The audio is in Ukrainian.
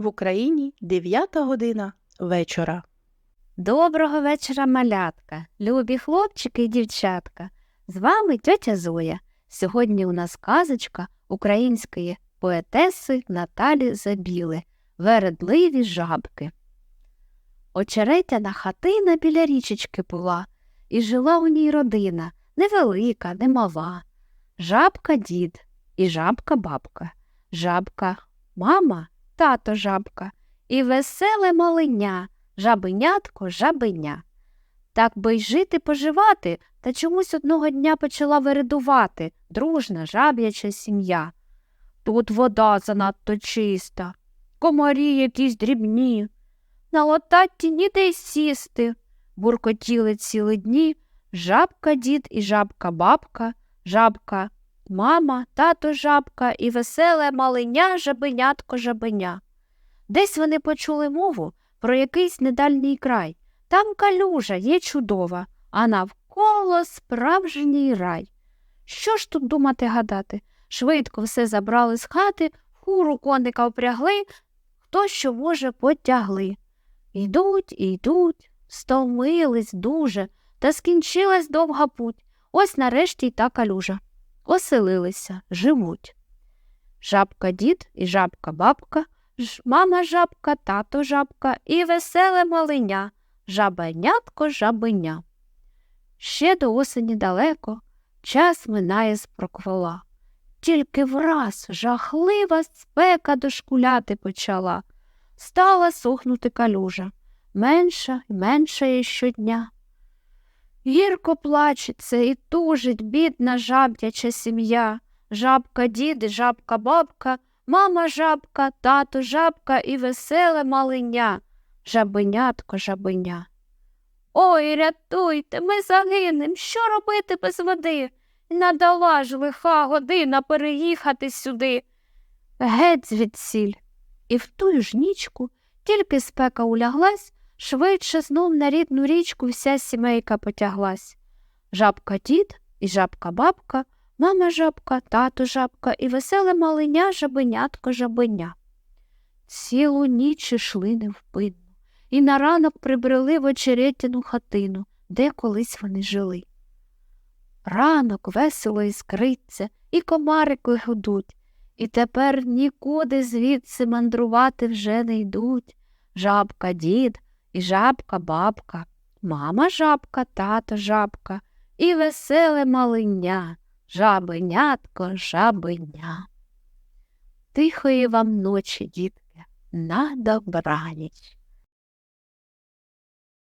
В Україні 9 година вечора. Доброго вечора, малятка, любі хлопчики і дівчатка. З вами тьотя Зоя. Сьогодні у нас казочка української поетеси Наталі Забіли Вередливі жабки. Очеретяна хатина біля річечки була, і жила у ній родина невелика, немала. Жабка дід і жабка бабка, жабка мама, тато жабка і веселе маленя жабенятко, жабеня. Так би й жити поживати, та чомусь одного дня почала вередувати дружна жаб'яча сім'я. Тут вода занадто чиста, комарі якісь дрібні. На лотатті ніде й сісти. Буркотіли цілі дні жабка дід і жабка бабка, жабка мама, тато жабка і веселе маленя жабенятко жабеня. Десь вони почули мову про якийсь недальній край. Там калюжа є чудова, а навколо справжній рай. Що ж тут думати гадати? Швидко все забрали з хати, хуру коника впрягли, хто що може потягли. Йдуть, йдуть, стомились дуже, та скінчилась довга путь. Ось нарешті й та калюжа. Оселилися, живуть. Жабка дід і жабка бабка мама жабка, тато жабка і веселе маленя, жабенятко жабеня. Ще до осені далеко час минає з проквола. Тільки враз жахлива спека дошкуляти почала. Стала сохнути калюжа, менша й меншає щодня. Гірко плачеться і тужить бідна жаб'яча сім'я, жабка дід і жабка бабка Мама жабка, тато жабка і веселе маленя, жабенятко жабеня. Ой, рятуйте, ми загинем. Що робити без води? Надала ж лиха година переїхати сюди. Геть звідсіль. І в ту ж нічку, тільки спека уляглась, швидше знов на рідну річку вся сімейка потяглась. Жабка дід і жабка бабка Мама жабка, тато жабка і веселе маленя жабенятко жабеня. Цілу ніч ішли невпинно, і на ранок прибрели в очеретяну хатину, де колись вони жили. Ранок весело іскриться, і комарики гудуть, і тепер нікуди звідси мандрувати вже не йдуть. Жабка дід і жабка бабка, мама жабка, тато жабка і веселе малиня, жабенятко, жабеня. Тихої вам ночі, дітки, на добраніч.